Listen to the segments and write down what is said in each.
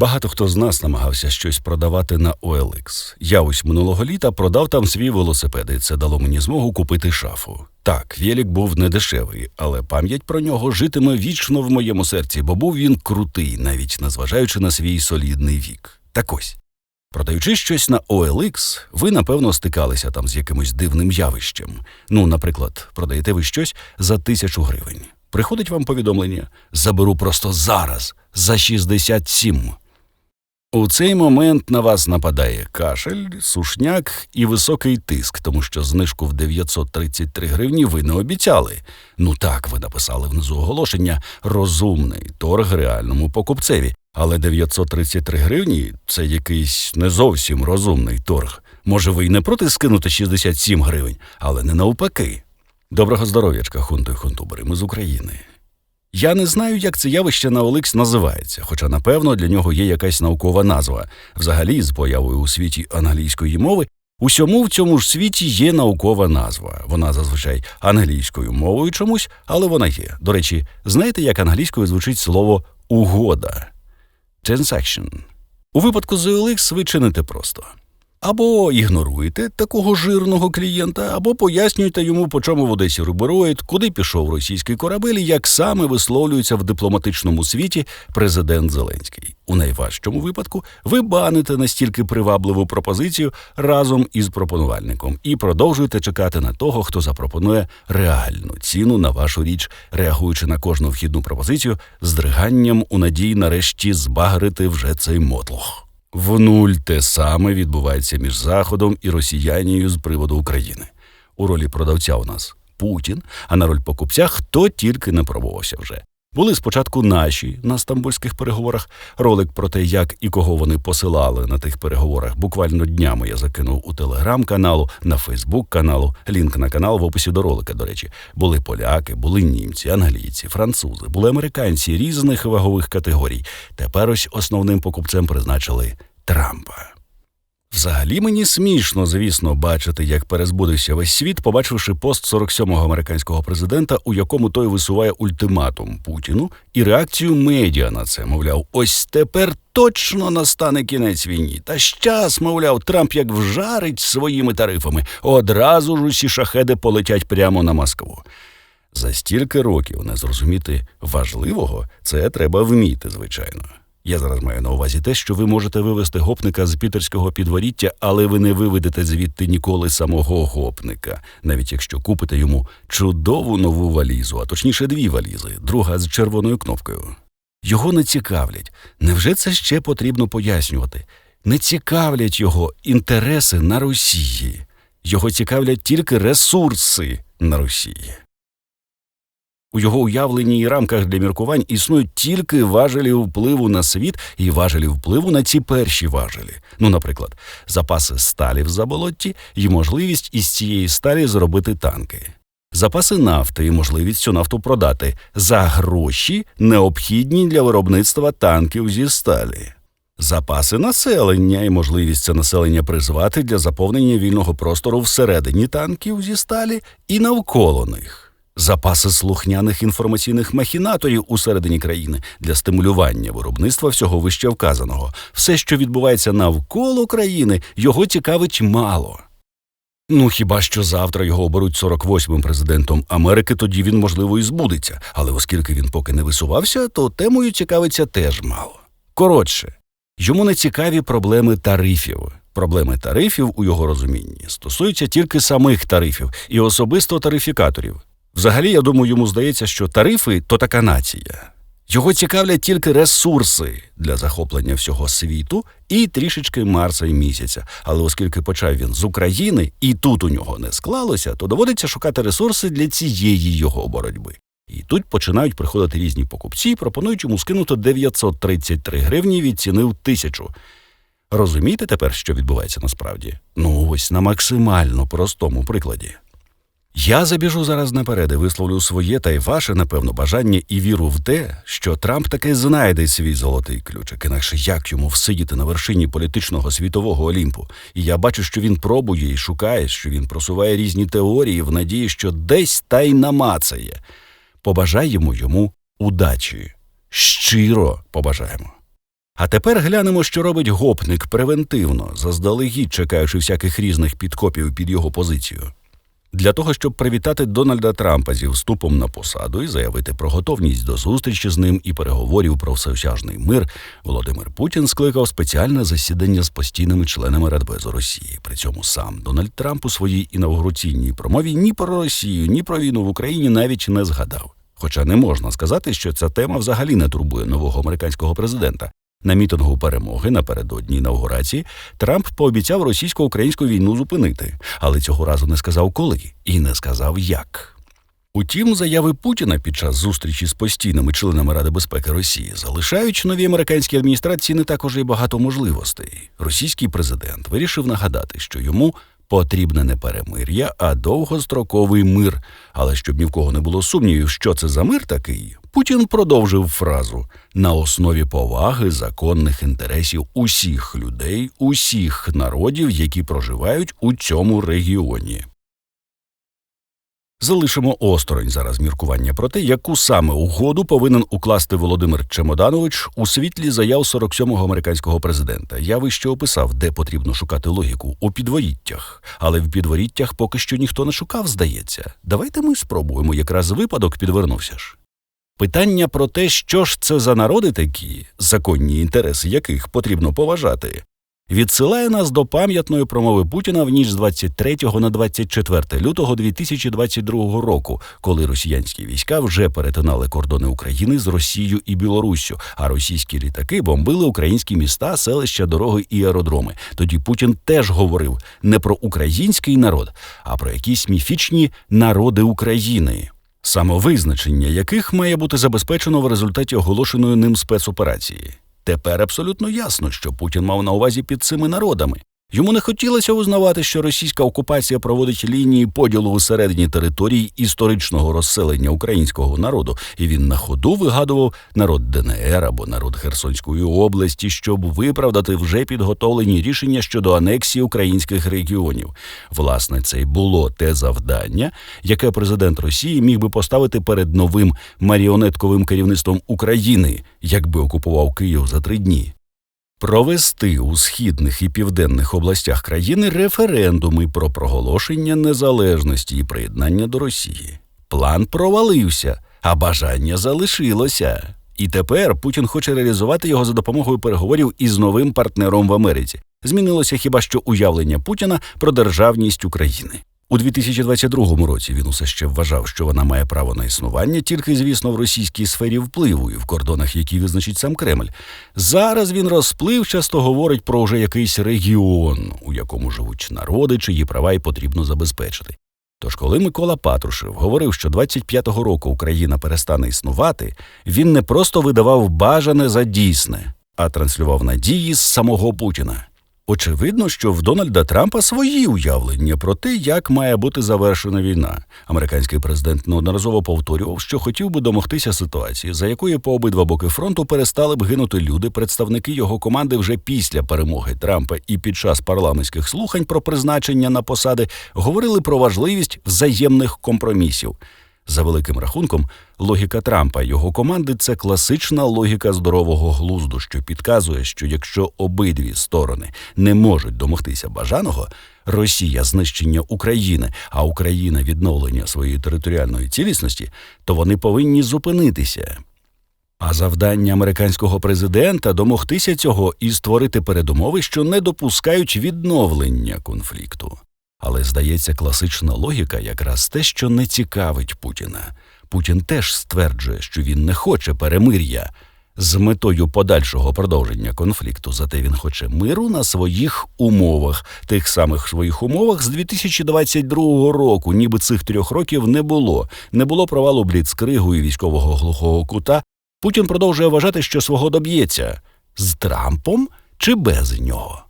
Багато хто з нас намагався щось продавати на OLX. Я ось минулого літа продав там свій велосипед, і це дало мені змогу купити шафу. Так, велик був недешевий, але пам'ять про нього житиме вічно в моєму серці, бо був він крутий, навіть незважаючи на свій солідний вік. Так ось. Продаючи щось на OLX, ви напевно стикалися там з якимось дивним явищем. Ну, наприклад, продаєте ви щось за тисячу гривень. Приходить вам повідомлення: заберу просто зараз за 67. У цей момент на вас нападає кашель, сушняк і високий тиск, тому що знижку в 933 гривні ви не обіцяли. Ну так, ви написали внизу оголошення розумний торг реальному покупцеві. Але 933 гривні це якийсь не зовсім розумний торг. Може, ви й не проти скинути 67 гривень, але не навпаки. Доброго здоров'ячка, хунту і хунтубери, ми з України. Я не знаю, як це явище на OLX називається, хоча, напевно, для нього є якась наукова назва. Взагалі, з появою у світі англійської мови, усьому в цьому ж світі є наукова назва. Вона зазвичай англійською мовою чомусь, але вона є. До речі, знаєте, як англійською звучить слово угода? Transaction. У випадку з OLX ви чините просто. Або ігноруєте такого жирного клієнта, або пояснюєте йому, по чому в Одесі рубероїд, куди пішов російський корабель, і як саме висловлюється в дипломатичному світі президент Зеленський. У найважчому випадку ви баните настільки привабливу пропозицію разом із пропонувальником і продовжуєте чекати на того, хто запропонує реальну ціну на вашу річ, реагуючи на кожну вхідну пропозицію з дриганням у надії нарешті збагрити вже цей мотлох. В нуль те саме відбувається між Заходом і Росіянією з приводу України. У ролі продавця у нас Путін, а на роль покупця хто тільки не пробувався вже. Були спочатку наші на стамбульських переговорах. Ролик про те, як і кого вони посилали на тих переговорах. Буквально днями я закинув у телеграм-каналу, на Фейсбук-каналу, лінк на канал в описі до ролика. До речі, були поляки, були німці, англійці, французи, були американці різних вагових категорій. Тепер ось основним покупцем призначили Трампа. Взагалі мені смішно, звісно, бачити, як перезбудився весь світ, побачивши пост 47-го американського президента, у якому той висуває ультиматум Путіну, і реакцію медіа на це, мовляв, ось тепер точно настане кінець війні. Та щас, мовляв, Трамп як вжарить своїми тарифами, одразу ж усі шахеди полетять прямо на Москву. За стільки років не зрозуміти важливого, це треба вміти, звичайно. Я зараз маю на увазі те, що ви можете вивести гопника з пітерського підворіття, але ви не виведете звідти ніколи самого гопника, навіть якщо купите йому чудову нову валізу, а точніше дві валізи, друга з червоною кнопкою. Його не цікавлять. Невже це ще потрібно пояснювати? Не цікавлять його інтереси на Росії. Його цікавлять тільки ресурси на Росії. У його уявленні і рамках для міркувань існують тільки важелі впливу на світ і важелі впливу на ці перші важелі. Ну, наприклад, запаси сталі в заболотті і можливість із цієї сталі зробити танки. Запаси нафти і можливість цю нафту продати за гроші, необхідні для виробництва танків зі сталі. Запаси населення і можливість це населення призвати для заповнення вільного простору всередині танків зі сталі і навколо них запаси слухняних інформаційних махінаторів усередині країни для стимулювання виробництва всього вище вказаного. Все, що відбувається навколо країни, його цікавить мало. Ну, хіба що завтра його оберуть 48-м президентом Америки, тоді він, можливо, і збудеться, але оскільки він поки не висувався, то темою цікавиться теж мало. Коротше, йому не цікаві проблеми тарифів. Проблеми тарифів у його розумінні стосуються тільки самих тарифів і особисто тарифікаторів. Взагалі, я думаю, йому здається, що тарифи то така нація. Його цікавлять тільки ресурси для захоплення всього світу і трішечки Марса і місяця. Але оскільки почав він з України і тут у нього не склалося, то доводиться шукати ресурси для цієї його боротьби. І тут починають приходити різні покупці пропонують йому скинути 933 гривні від ціни в тисячу. Розумієте тепер, що відбувається насправді? Ну ось на максимально простому прикладі. Я забіжу зараз наперед і висловлю своє та й ваше, напевно, бажання і віру в те, що Трамп таки знайде свій золотий ключик, інакше як йому всидіти на вершині політичного світового олімпу. І я бачу, що він пробує і шукає, що він просуває різні теорії в надії, що десь та й намацає. Побажаємо йому удачі. Щиро побажаємо. А тепер глянемо, що робить гопник превентивно, заздалегідь чекаючи всяких різних підкопів під його позицію. Для того, щоб привітати Дональда Трампа зі вступом на посаду і заявити про готовність до зустрічі з ним і переговорів про всеосяжний мир, Володимир Путін скликав спеціальне засідання з постійними членами Радбезу Росії. При цьому сам Дональд Трамп у своїй інаугураційній промові ні про Росію, ні про війну в Україні навіть не згадав. Хоча не можна сказати, що ця тема взагалі не турбує нового американського президента. На мітингу перемоги напередодні інаугурації Трамп пообіцяв російсько-українську війну зупинити, але цього разу не сказав коли і не сказав як. Утім, заяви Путіна під час зустрічі з постійними членами Ради безпеки Росії залишають новій американській адміністрації не також і багато можливостей. Російський президент вирішив нагадати, що йому потрібне не перемир'я, а довгостроковий мир. Але щоб ні в кого не було сумнівів, що це за мир такий, Путін продовжив фразу на основі поваги законних інтересів усіх людей, усіх народів, які проживають у цьому регіоні. Залишимо осторонь зараз міркування про те, яку саме угоду повинен укласти Володимир Чемоданович у світлі заяв 47-го американського президента. Я вище описав, де потрібно шукати логіку у підворіттях, але в підворіттях поки що ніхто не шукав, здається. Давайте ми спробуємо, якраз випадок підвернувся ж. Питання про те, що ж це за народи такі, законні інтереси яких потрібно поважати, відсилає нас до пам'ятної промови Путіна в ніч з 23 на 24 лютого 2022 року, коли росіянські війська вже перетинали кордони України з Росією і Білоруссю, а російські літаки бомбили українські міста, селища, дороги і аеродроми. Тоді Путін теж говорив не про український народ, а про якісь міфічні народи України. Самовизначення яких має бути забезпечено в результаті оголошеної ним спецоперації. Тепер абсолютно ясно, що Путін мав на увазі під цими народами. Йому не хотілося узнавати, що російська окупація проводить лінії поділу усередині території історичного розселення українського народу, і він на ходу вигадував народ ДНР або народ Херсонської області, щоб виправдати вже підготовлені рішення щодо анексії українських регіонів. Власне, це й було те завдання, яке президент Росії міг би поставити перед новим маріонетковим керівництвом України, якби окупував Київ за три дні провести у східних і південних областях країни референдуми про проголошення незалежності і приєднання до Росії. План провалився, а бажання залишилося. І тепер Путін хоче реалізувати його за допомогою переговорів із новим партнером в Америці. Змінилося хіба що уявлення Путіна про державність України. У 2022 році він усе ще вважав, що вона має право на існування, тільки, звісно, в російській сфері впливу і в кордонах, які визначить сам Кремль. Зараз він розпливчасто говорить про вже якийсь регіон, у якому живуть народи, чиї права й потрібно забезпечити. Тож, коли Микола Патрушев говорив, що 25-го року Україна перестане існувати, він не просто видавав бажане за дійсне, а транслював надії з самого Путіна. Очевидно, що в Дональда Трампа свої уявлення про те, як має бути завершена війна. Американський президент неодноразово повторював, що хотів би домогтися ситуації, за якої по обидва боки фронту перестали б гинути люди, представники його команди вже після перемоги Трампа і під час парламентських слухань про призначення на посади говорили про важливість взаємних компромісів. За великим рахунком, логіка Трампа і його команди це класична логіка здорового глузду, що підказує, що якщо обидві сторони не можуть домогтися бажаного, Росія знищення України, а Україна відновлення своєї територіальної цілісності, то вони повинні зупинитися. А завдання американського президента домогтися цього і створити передумови, що не допускають відновлення конфлікту. Але, здається, класична логіка якраз те, що не цікавить Путіна. Путін теж стверджує, що він не хоче перемир'я з метою подальшого продовження конфлікту, зате він хоче миру на своїх умовах, тих самих своїх умовах з 2022 року, ніби цих трьох років не було, не було провалу бліцкригу і військового глухого кута. Путін продовжує вважати, що свого доб'ється з Трампом чи без нього.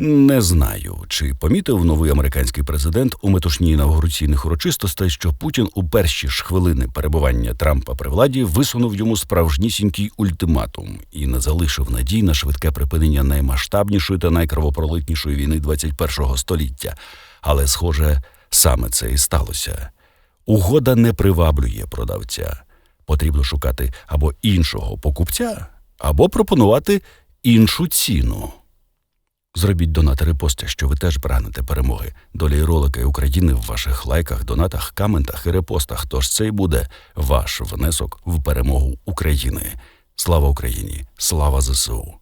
Не знаю, чи помітив новий американський президент у метушні інавгураційних урочистостей, що Путін у перші ж хвилини перебування Трампа при владі висунув йому справжнісінький ультиматум і не залишив надій на швидке припинення наймасштабнішої та найкровопролитнішої війни 21-го століття. Але, схоже, саме це і сталося. Угода не приваблює продавця. Потрібно шукати або іншого покупця, або пропонувати іншу ціну. Зробіть донати репостя, що ви теж прагнете перемоги. Долі ролики України в ваших лайках, донатах, коментах і репостах. Тож це й буде ваш внесок в перемогу України. Слава Україні! Слава ЗСУ!